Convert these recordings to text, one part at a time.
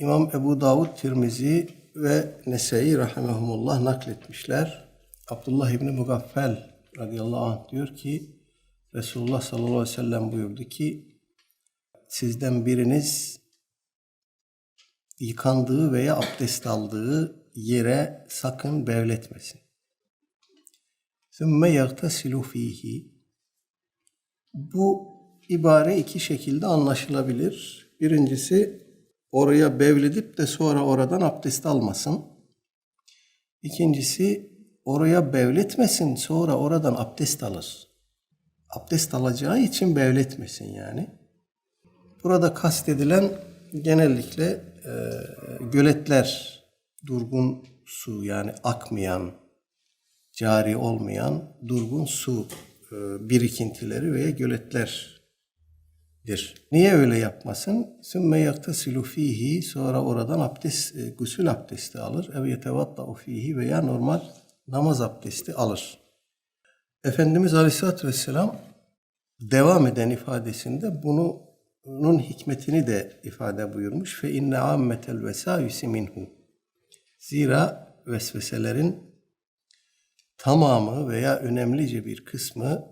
İmam Ebu Davud Tirmizi ve Nese'yi rahimahumullah nakletmişler. Abdullah İbni Mugaffel radıyallahu anh diyor ki Resulullah sallallahu aleyhi ve sellem buyurdu ki sizden biriniz yıkandığı veya abdest aldığı yere sakın bevletmesin. Sümme yagtasilu fihi. Bu ibare iki şekilde anlaşılabilir. Birincisi oraya bevledip de sonra oradan abdest almasın. İkincisi oraya bevletmesin sonra oradan abdest alır. Abdest alacağı için bevletmesin yani. Burada kastedilen genellikle e, göletler, durgun su yani akmayan, cari olmayan durgun su e, birikintileri veya göletlerdir. Niye öyle yapmasın? Sümme yaktasilu fihi sonra oradan abdest, e, gusül abdesti alır. Ev yetevadda'u fihi veya normal namaz abdesti alır. Efendimiz Aleyhisselatü Vesselam devam eden ifadesinde bunu bunun hikmetini de ifade buyurmuş. Fe inne ammetel vesavisi minhu. Zira vesveselerin tamamı veya önemlice bir kısmı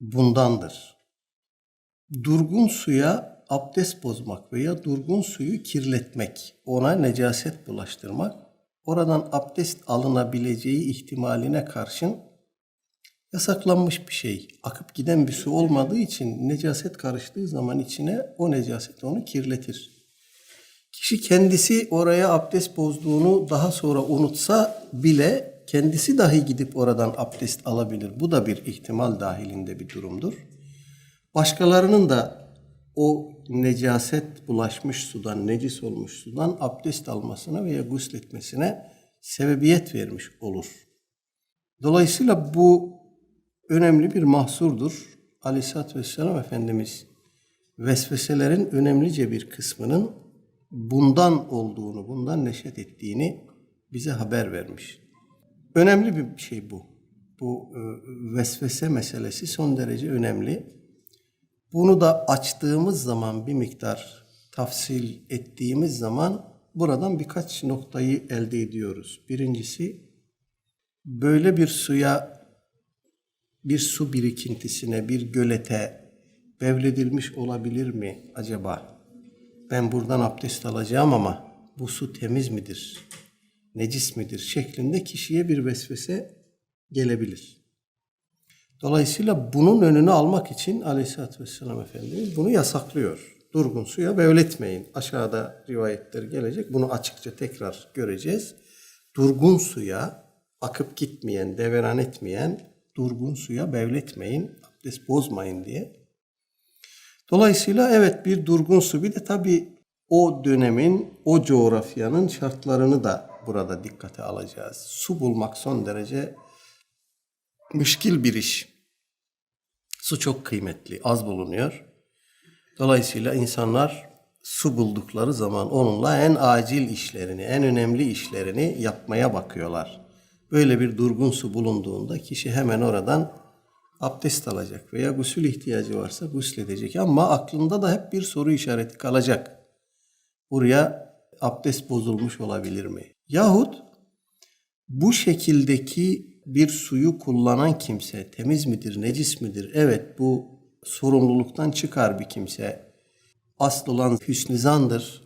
bundandır. Durgun suya abdest bozmak veya durgun suyu kirletmek, ona necaset bulaştırmak, oradan abdest alınabileceği ihtimaline karşın yasaklanmış bir şey. Akıp giden bir su olmadığı için necaset karıştığı zaman içine o necaset onu kirletir. Kişi kendisi oraya abdest bozduğunu daha sonra unutsa bile kendisi dahi gidip oradan abdest alabilir. Bu da bir ihtimal dahilinde bir durumdur. Başkalarının da o necaset bulaşmış sudan, necis olmuş sudan abdest almasına veya gusletmesine sebebiyet vermiş olur. Dolayısıyla bu önemli bir mahsurdur. Aleyhisselatü Vesselam Efendimiz vesveselerin önemlice bir kısmının bundan olduğunu, bundan neşet ettiğini bize haber vermiş. Önemli bir şey bu. Bu e, vesvese meselesi son derece önemli. Bunu da açtığımız zaman bir miktar tafsil ettiğimiz zaman buradan birkaç noktayı elde ediyoruz. Birincisi böyle bir suya bir su birikintisine, bir gölete bevledilmiş olabilir mi acaba? Ben buradan abdest alacağım ama bu su temiz midir? Necis midir? şeklinde kişiye bir vesvese gelebilir. Dolayısıyla bunun önünü almak için Aleyhisselatü Vesselam Efendimiz bunu yasaklıyor. Durgun suya bevletmeyin. Aşağıda rivayetler gelecek. Bunu açıkça tekrar göreceğiz. Durgun suya akıp gitmeyen, deveran etmeyen durgun suya bevletmeyin, abdest bozmayın diye. Dolayısıyla evet bir durgun su bir de tabii o dönemin, o coğrafyanın şartlarını da burada dikkate alacağız. Su bulmak son derece müşkil bir iş. Su çok kıymetli, az bulunuyor. Dolayısıyla insanlar su buldukları zaman onunla en acil işlerini, en önemli işlerini yapmaya bakıyorlar. Böyle bir durgun su bulunduğunda kişi hemen oradan abdest alacak veya gusül ihtiyacı varsa gusledecek ama aklında da hep bir soru işareti kalacak. Buraya abdest bozulmuş olabilir mi? Yahut bu şekildeki bir suyu kullanan kimse temiz midir, necis midir? Evet bu sorumluluktan çıkar bir kimse. Asıl olan hüsnü zandır.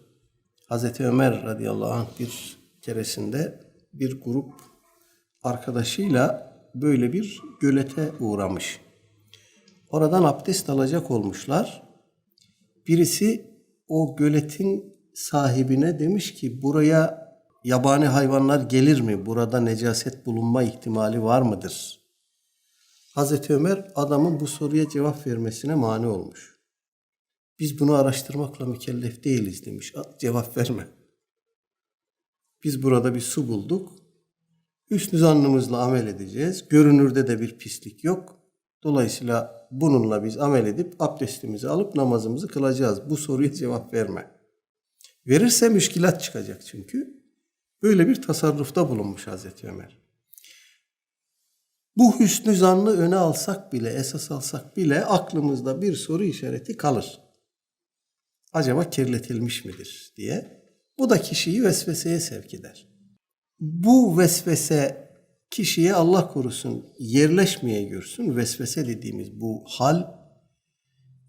Hazreti Ömer radıyallahu anh bir keresinde bir grup arkadaşıyla böyle bir gölete uğramış. Oradan abdest alacak olmuşlar. Birisi o göletin sahibine demiş ki buraya yabani hayvanlar gelir mi? Burada necaset bulunma ihtimali var mıdır? Hazreti Ömer adamın bu soruya cevap vermesine mani olmuş. Biz bunu araştırmakla mükellef değiliz demiş. Cevap verme. Biz burada bir su bulduk. Hüsnü zannımızla amel edeceğiz. Görünürde de bir pislik yok. Dolayısıyla bununla biz amel edip abdestimizi alıp namazımızı kılacağız. Bu soruya cevap verme. Verirse müşkilat çıkacak çünkü. Böyle bir tasarrufta bulunmuş Hazreti Ömer. Bu hüsnü zannı öne alsak bile, esas alsak bile aklımızda bir soru işareti kalır. Acaba kirletilmiş midir diye. Bu da kişiyi vesveseye sevk eder. Bu vesvese kişiye Allah korusun yerleşmeye görsün. Vesvese dediğimiz bu hal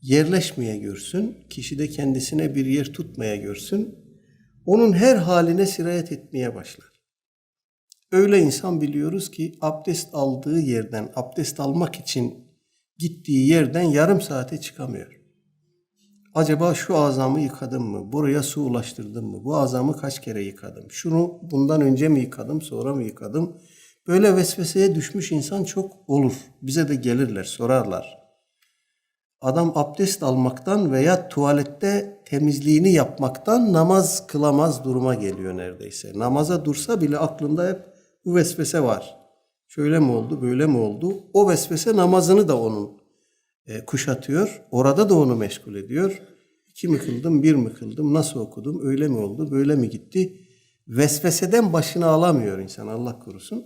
yerleşmeye görsün. Kişide kendisine bir yer tutmaya görsün. Onun her haline sirayet etmeye başlar. Öyle insan biliyoruz ki abdest aldığı yerden, abdest almak için gittiği yerden yarım saate çıkamıyor. Acaba şu azamı yıkadım mı? Buraya su ulaştırdım mı? Bu azamı kaç kere yıkadım? Şunu bundan önce mi yıkadım, sonra mı yıkadım? Böyle vesveseye düşmüş insan çok olur. Bize de gelirler, sorarlar. Adam abdest almaktan veya tuvalette temizliğini yapmaktan namaz kılamaz duruma geliyor neredeyse. Namaza dursa bile aklında hep bu vesvese var. Şöyle mi oldu, böyle mi oldu? O vesvese namazını da onun e, kuşatıyor. Orada da onu meşgul ediyor. İki mi kıldım, bir mi kıldım, nasıl okudum, öyle mi oldu, böyle mi gitti? Vesveseden başını alamıyor insan Allah korusun.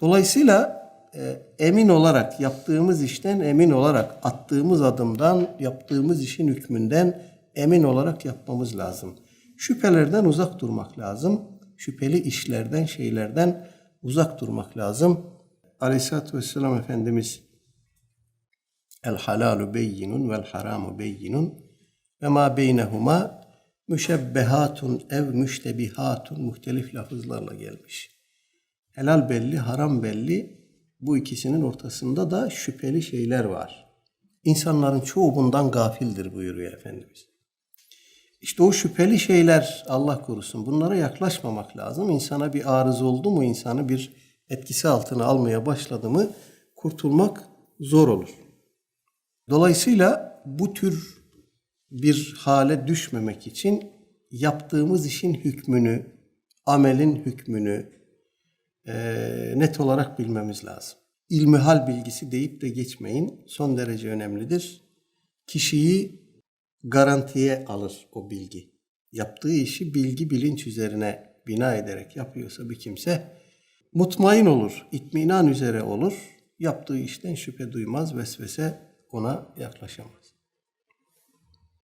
Dolayısıyla e, emin olarak yaptığımız işten emin olarak attığımız adımdan yaptığımız işin hükmünden emin olarak yapmamız lazım. Şüphelerden uzak durmak lazım. Şüpheli işlerden, şeylerden uzak durmak lazım. Aleyhisselatü Vesselam Efendimiz El halalu beyinun vel haramu beyinun ve ma beynehuma müşebbehatun ev müştebihatun muhtelif lafızlarla gelmiş. Helal belli, haram belli. Bu ikisinin ortasında da şüpheli şeyler var. İnsanların çoğu bundan gafildir buyuruyor Efendimiz. İşte o şüpheli şeyler Allah korusun bunlara yaklaşmamak lazım. İnsana bir arız oldu mu, insanı bir etkisi altına almaya başladı mı kurtulmak zor olur. Dolayısıyla bu tür bir hale düşmemek için yaptığımız işin hükmünü, amelin hükmünü eee, net olarak bilmemiz lazım. İlmihal bilgisi deyip de geçmeyin. Son derece önemlidir. Kişiyi garantiye alır o bilgi. Yaptığı işi bilgi bilinç üzerine bina ederek yapıyorsa bir kimse mutmain olur, itminan üzere olur. Yaptığı işten şüphe duymaz, vesvese ona yaklaşamaz.